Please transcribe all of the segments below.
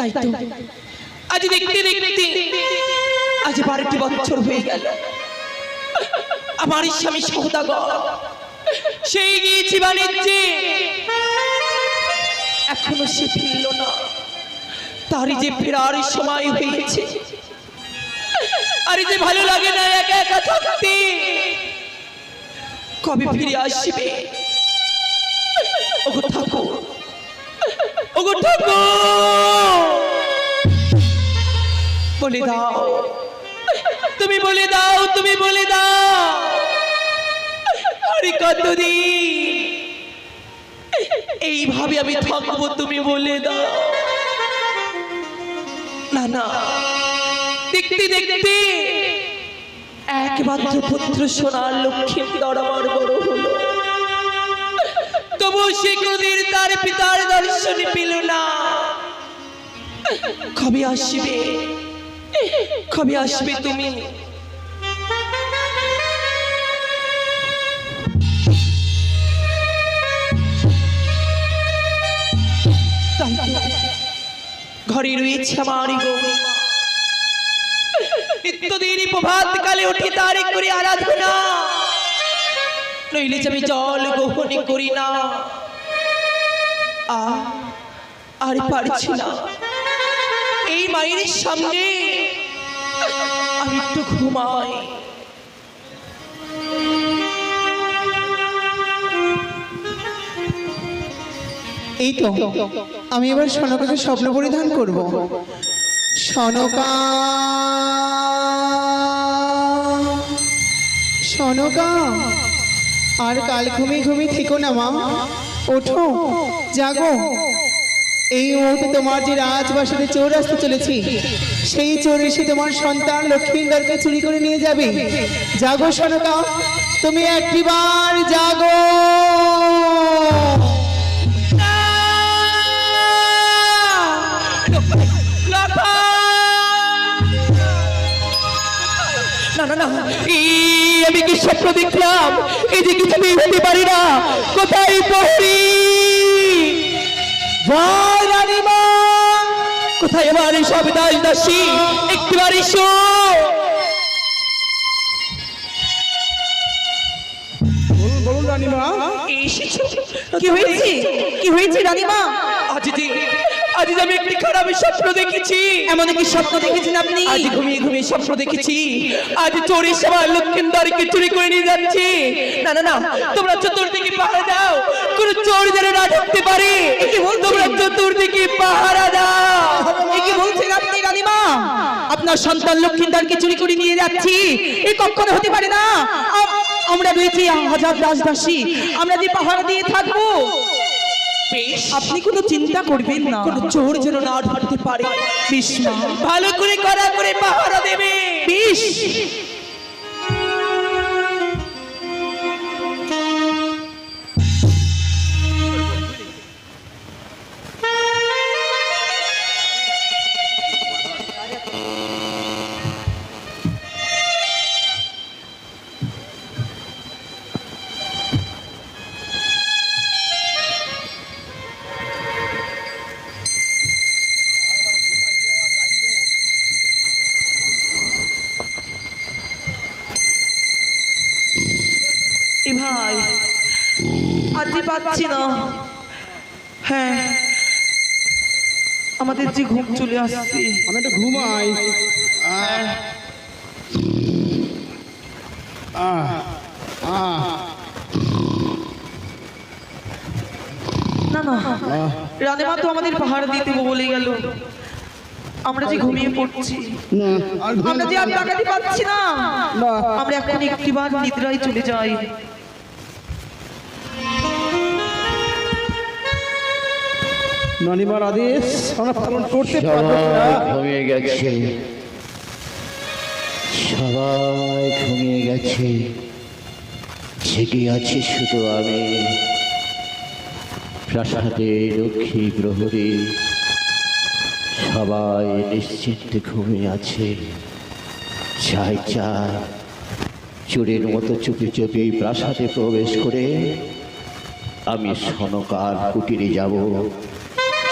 তাই আজ দেখতে দেখতে আজ বারোটি বছর হয়ে গেল। আমার স্বামী সৌদাগর সেই গিয়েছি বাণিজ্যে। এখনও সে ফিরল না। তারই যে ফেরার সময় হয়েছে। আরে যে ভালো লাগে না একা একা থাকতে, কবে ফিরে আসবে? ওগো থাকো ওগো থাকো বলে দাও। তুমি বলে দাও তুমি বলে দাও। আরে কতদিন? এইভাবে আমি থাকব তুমি বলে দাও। না না। দেখতে দেখতে। একমাত্র পুত্র সোনার লক্ষ্মী আমার বড় হলো। তবু সে কোনদিন তার পিতার দর্শন পেল না। কবে আসবে? কবে আসবে তুমি। ঘরে রয়েছে প্রভাত কালে উঠে তারে করে আরাধনা। নইলে আমি জল গ্রহণ করি না। আর পারছি না। এই মায়ের সামনে আমি একটু ঘুমাই। এই তো, আমি এবার সনকাকে স্বপ্ন পরিধান করব। সনকা সনকা, আর কাল ঘুমিয়ে ঘুমিয়ে থেকো না, মা। ওঠো, জাগো। এই মুহূর্তে তোমার যে রাজবাসাতে চোর আসতে চলেছি, সেই চোর এসে তোমার সন্তান লক্ষ্মীন্দরকে চুরি করে নিয়ে যাবে। জাগো সনকা তুমি একটিবার জাগো। আমি কি স্বপ্ন দেখলাম? এই যে হতে পারি না। কোথায় পড়ি জয় রানীমা কোথায় এবার সব দাস দাসী? একটিবার এসো। বলুন বলুন রানীমা কি হয়েছে? কি হয়েছে রানীমা আজ আজ আমি একটি খারাপ স্বপ্ন দেখেছি। এমন কি স্বপ্ন দেখেছেন আপনি? আজ ঘুমিয়ে ঘুমিয়ে স্বপ্ন দেখেছি। আজ চোরের সবার লক্ষ্মীন্দরকে চুরি করে নিয়ে যাচ্ছে। না না না তোমরা চতুর্দিকে পাহারা দাও। কোন চোর যেন না ঢুকতে পারে। তোমরা চতুর্দিকে পাহারা দাও। এ কি বলছেন আপনি রানীমা? আপনার সন্তান লক্ষ্মীদারকে চুরি করে নিয়ে যাচ্ছি। এ কখনো হতে পারে না। আম- আমরা রয়েছি হাজার রাজদাসী আমরা যে পাহাড় দিয়ে থাকব আপনি কোনো চিন্তা করবেন না। কোনো চোর যেন না ধরতে পারে ভালো করে করা করে পাহারা দেবে আসছে আমি একটু ঘুমাই। না না। রানেমা তো আমাদের পাহাড় দিতে বলে গেল। আমরা যে ঘুমিয়ে পড়ছি। আমরা যে আর টাকাতে পাচ্ছি না। না। আমরা এখন একটিবার নিদ্রায় চলে যাই। রানীমার আদেশ আমরা পালন করতে ঘুমিয়ে গেছে। সবাই ঘুমিয়ে গেছে। জেগে আছি শুধু আমি। প্রাসাদে লক্ষ্মী প্রহরী। সবাই নিশ্চিন্তে ঘুমিয়ে আছে। চাই চাই চোরের মতো চুপি চুপি প্রাসাদে প্রবেশ করে আমি সনকার কুটিরে যাব।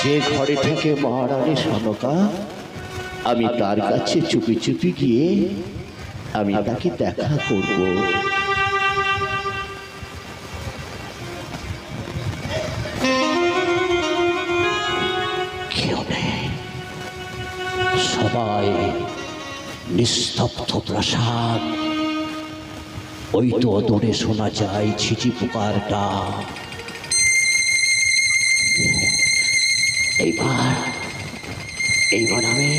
যে ঘরে থেকে মহারানী সনকা আমি তার কাছে চুপি চুপি গিয়ে আমি তাকে দেখা করব। সবাই নিস্তব্ধ প্রাসাদ। ওই তো দূরে শোনা যায় ছিচি পোকার ডাক। এইবার এইবার আমি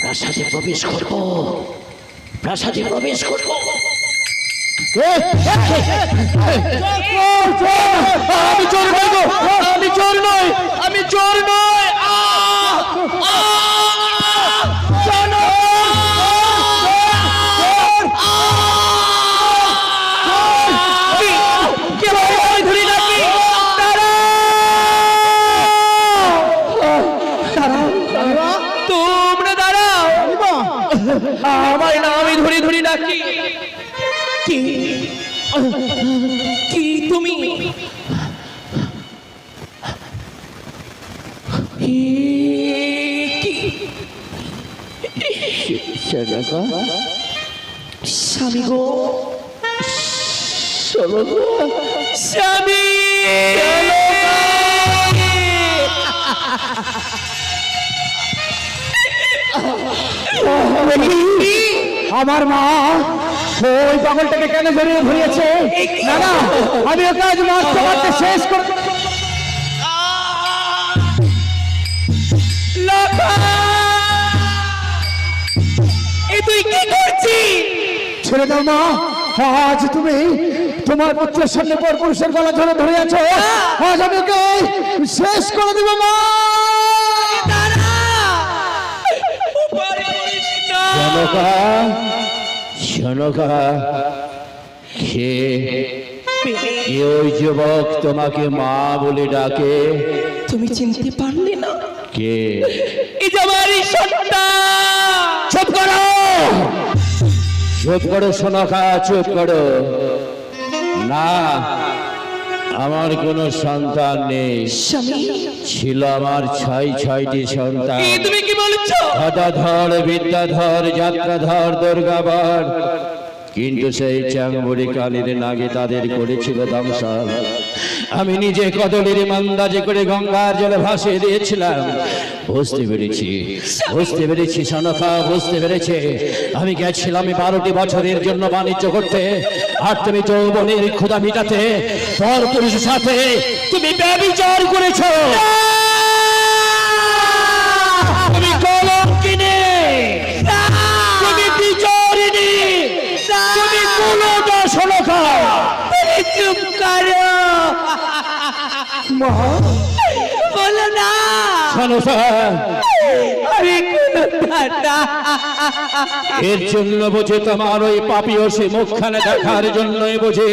প্রাসাদে প্রবেশ করব প্রাসাদে প্রবেশ করব আমি চোর নই আমি চোর নই, আমি চোর নই আহ! স্বামী গো। স্বামী আমার মা ওই পাগলটাকে কেন জড়িয়ে ধরিয়েছে? না না আমি ওকে আজ মারতে মারতে শেষ করে এ তুই কি করছিস? ছেড়ে দাও মা আজ তুমি তোমার পুত্রের সামনে পর পুরুষের গলা ধরে ধরে আছো। আজ আমি ওকে শেষ করে দেবো মা। ওই যুবক তোমাকে মা বলে ডাকে? তুমি চিনতে পারলে না। কে? আমারই সন্তান চুপ করো। চুপ করো সনকা চুপ করো। না আমার কোনো সন্তান নেই। ছিল আমার ছয় ছয়টি সন্তান। তুমি কি বলছো? গদাধর বিদ্যাধর যাত্রাধর দুর্গাবর। কিন্তু সেই চাঙ্গুড়ি কালীর নাগে তাদের করেছিল দংশন। আমি নিজে কদলের মান্দাজে করে গঙ্গার জলে ভাসিয়ে দিয়েছিলাম। বুঝতে পেরেছি বুঝতে পেরেছি সনকা, বুঝতে পেরেছে। আমি গেছিলাম বারোটি বছরের জন্য বাণিজ্য করতে, আর তুমি যৌবনের ক্ষুদা মিটাতে, পর পুরুষের সাথে তুমি ব্যবিচার করেছ। বলো না। এর জন্য বুঝে তোমার ওই পাপীয় সে মুখখানে দেখার জন্যই বুঝে।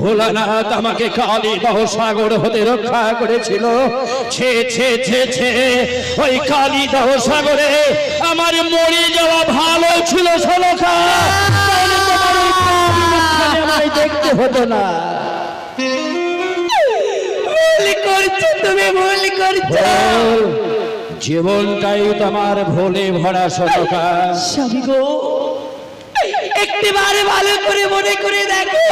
ভোলানাথ আমাকে কালী সাগর হতে রক্ষা করেছিল। ছে ছে ছে ছে ওই কালী দহ সাগরে আমার মরে যাওয়া ভালো ছিল সলখা দেখতে হতো না। করছ তুমি ভুল করছ। জীবনটাই তোমার ভোলে ভরা সলখা স্বামী গো একটিবারে ভালো করে মনে করে দেখো।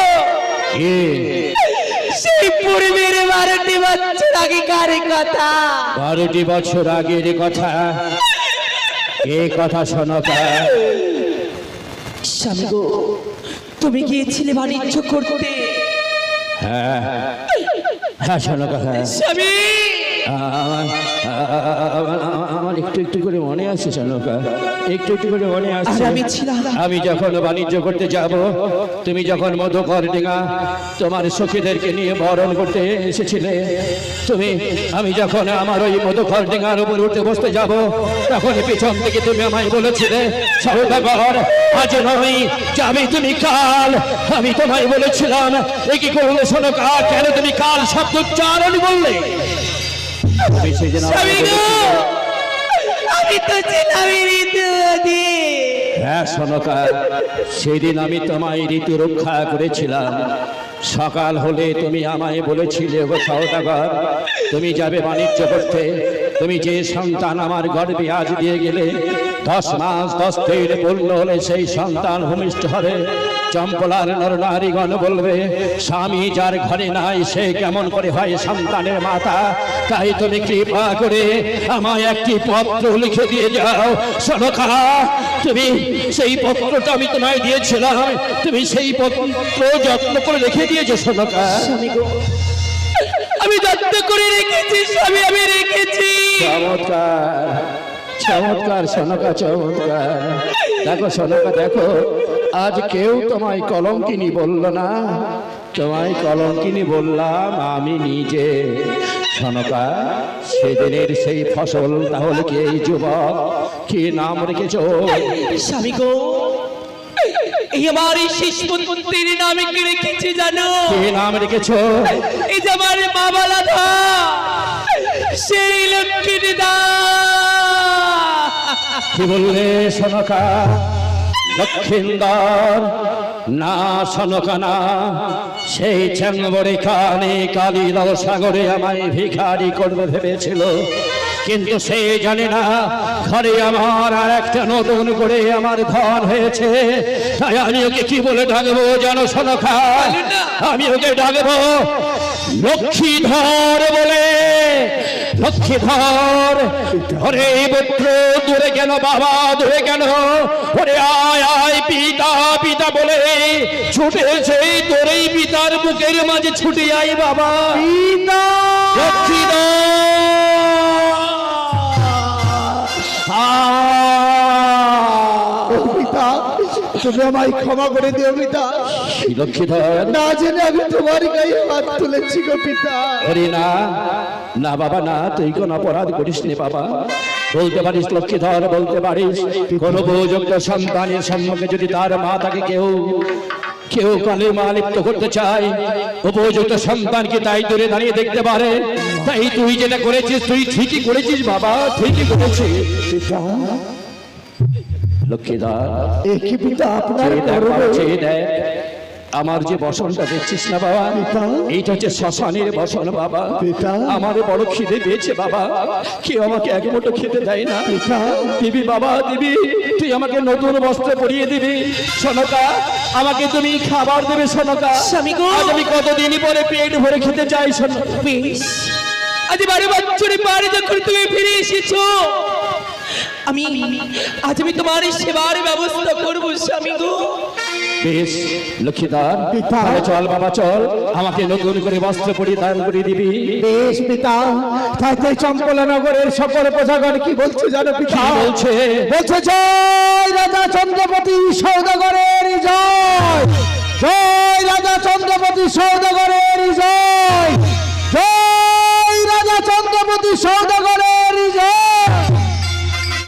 সেই পূর্বের বারোটি বছর আগেকার কথা। বারোটি বছর আগের কথা। এ কথা শোনকা স্বামী গো তুমি গিয়েছিলে বাণিজ্য করতে। হ্যাঁ। হ্যাঁ শোনকা হ্যাঁ স্বামী! আমার একটু একটু করে মনে আছে শোনকা একটু একটু করে মনে আছে। আমি যখন বাণিজ্য করতে যাব তুমি যখন মধুকর ডিঙা তোমার সখীদেরকে নিয়ে বরণ করতে এসেছিলে তুমি আমি যখন আমার ওই মধুকর ডিঙার উপর উঠতে বসতে যাব তখন পিছন থেকে তুমি আমায় বলেছিলে সৌদাগর আজ নয় যাবে তুমি কাল। আমি তোমায় বলেছিলাম এ কি করলে শোনো কেন তুমি কাল শব্দ উচ্চারণ বললে আমি তো ছিলাম ঋতুদি হ্যাঁ সনকা সেদিন আমি তোমায় ঋতু রক্ষা করেছিলাম। সকাল হলে তুমি আমায় বলেছিলে গো সওদাগর তুমি যাবে বাণিজ্য করতে। তুমি যে সন্তান আমার গর্বে আজ দিয়ে গেলে দশ মাস দশ দিন পূর্ণ হলে সেই সন্তান ভূমিষ্ঠ হবে। চম্পলার নরনারীগণ বলবে স্বামী যার ঘরে নাই সে কেমন করে হয় সন্তানের মাতা? তাই তুমি কৃপা করে আমায় একটি পত্র লিখে দিয়ে যাও। সনকা তুমি সেই পত্রটা আমি তোমায় দিয়েছিলাম। তুমি সেই পত্র যত্ন করে রেখে দিয়েছ সনকা আমি যত্ন করে রেখেছি স্বামী আমি রেখেছি। চমৎকার চমৎকার সনকা চমৎকার। দেখো সনকা দেখো। আজ কেউ তোমায় কলঙ্কিনী বলল না। তোমায় কলঙ্কিনী বললাম আমি নিজে। সনকা সেদিনের সেই ফসল তাহলে কি এই যুবক? কি নাম রেখেছ? স্বামী গো এই আমার এই শেষ পুত্রের নামে কি রেখেছি জানো? কি নাম রেখেছ? এই যে আমার বাবা লাধা সেই লক্ষ্মীর দা। কি বললে সনকা লক্ষিন্দর না সনকা না সেই চ্যাংবরে কানে কালিদাও সাগরে আমায় ভিখারি করবে ভেবেছিল। কিন্তু সে জানে না ঘরে আমার আর একটা নতুন করে আমার ধন হয়েছে। তাই আমি ওকে কি বলে ডাকবো জানো সনকা? আমি ওকে ডাকবো লক্ষ্মীধর বলে লক্ষ্মীধর ধরে পুত্র দূরে কেন বাবা দূরে কেন? ওরে আয় আয় পিতা পিতা বলে ছুটে সেই তোরেই পিতার বুকের মাঝে ছুটে আয় বাবা। লক্ষ্মীধর আ পিতা তুমি আমায় ক্ষমা করে দিও পিতা। না জেনে আমি তোমার গায়ে হাত তুলেছি গো পিতা। না না বাবা না তুই কোন অপরাধ করিস নি বাবা। বলতে পারিস লক্ষ্মীধর বলতে পারিস কোন উপযুক্ত সন্তানের সম্মুখে যদি তার মা তাকে কেউ কেউ কালে মা লিপ্ত করতে চায় উপযুক্ত সন্তানকে তাই দূরে দাঁড়িয়ে দেখতে পারে। তাই তুই যেটা করেছিস তুই ঠিকই করেছিস বাবা ঠিকই করেছিস। কি পিতা আপনার দেখ। আমার যে বসনটা দেখছিস না বাবা পিতা। এইটা হচ্ছে শ্মশানের বসন বাবা পিতা। আমার বড় খিদে পেয়েছে বাবা কেউ আমাকে এক মুঠো খেতে দেয় না। দিবি বাবা দিবি তুই আমাকে নতুন বস্ত্র পরিয়ে দিবি সনকা আমাকে তুমি খাবার দেবে সনকা। আমি কতদিন পরে পেট ভরে খেতে চাই সনকা আজ বারো বছরে পারে যখন তুমি ফিরে এসেছ আমি আজ আমি তোমার সেবার ব্যবস্থা করব স্বামী গো। বেশ লক্ষ্মীদার তাহলে চল বাবা চল। আমাকে নতুন করে বস্ত্র পরিধান করে দিবি। বেশ পিতা। তাইতে চম্পলানগরের সকল প্রজাগণ কি বলছে জানো পিতা? বলছে? বলছে জয় রাজা চন্দ্রপতি সৌদাগরের জয়। জয় রাজা চন্দ্রপতি সৌদাগরের জয়। জয় রাজা চন্দ্রপতি সৌদাগরের